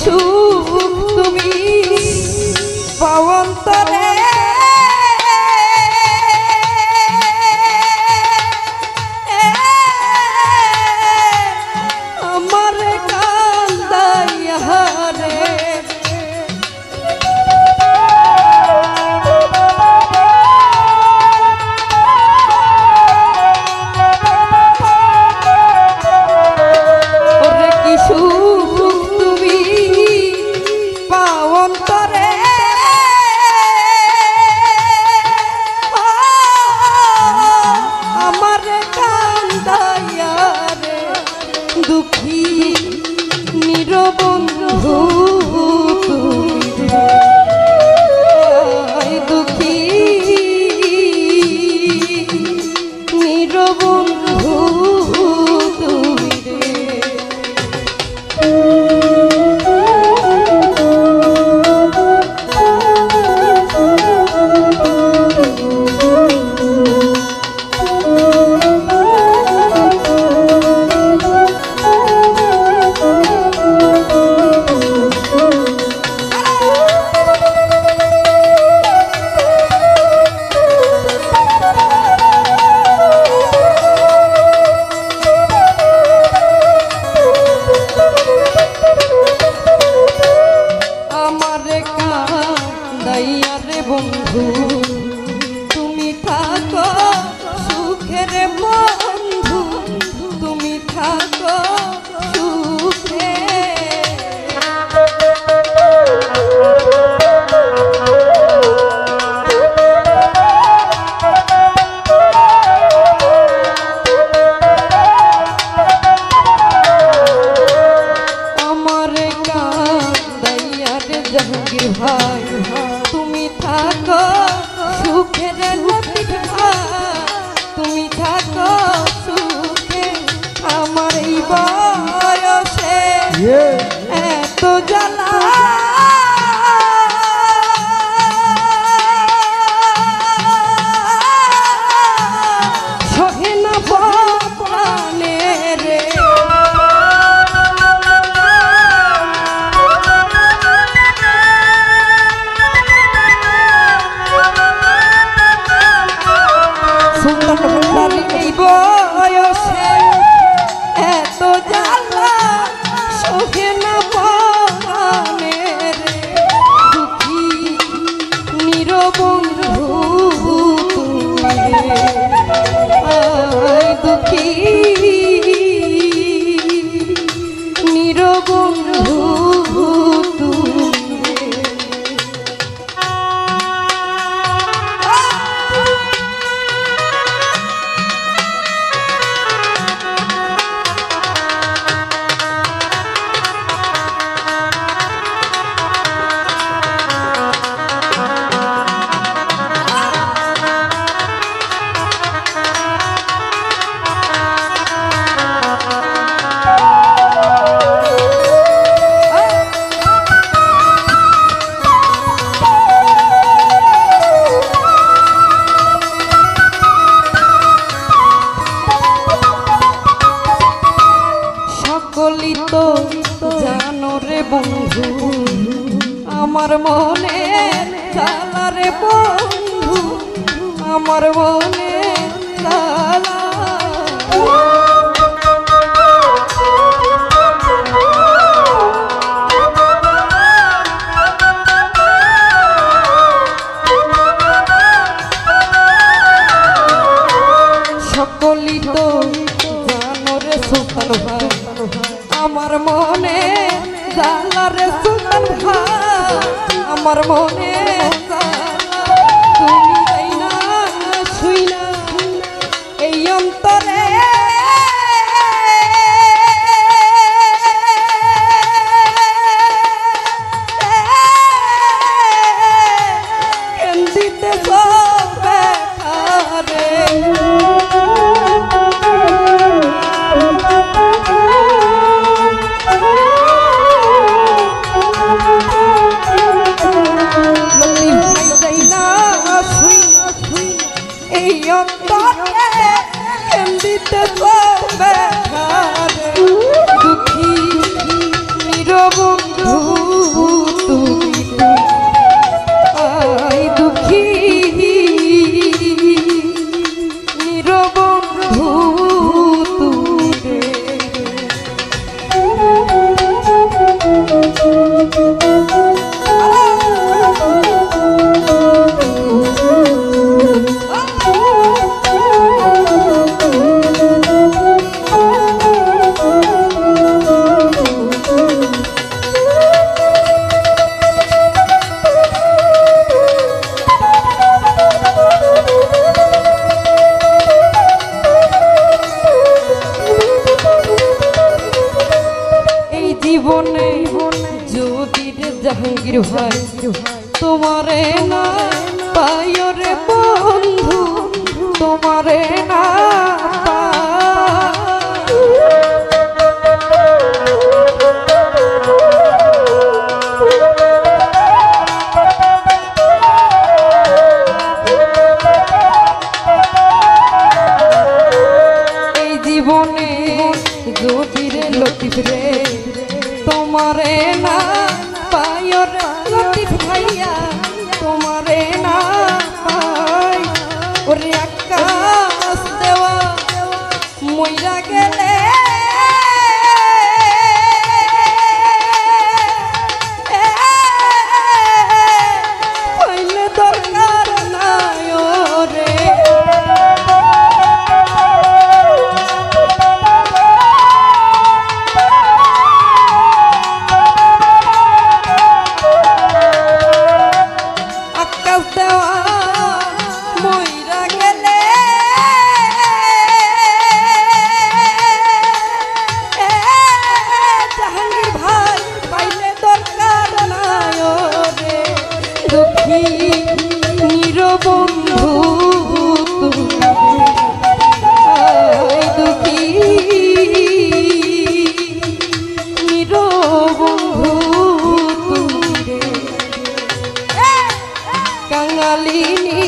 Jesús. তুমি থাকো সুখের তুমি থাকো সুখে আমার এই বয়সে। এত জ্বালা। বন্ধু আমার মনে জ্বালা রে বন্ধু আমার মনে জ্বালা সকলি তো আমার মনে জালা সুমন ভাই আমার মনে এই জীবনে যদি জাহাঙ্গীর ভাই তোমারে না পাইও রে বন্ধু তোমারে না সখী নিরবন্ধু। দুঃখী নিরবন্ধু কাঙালিনী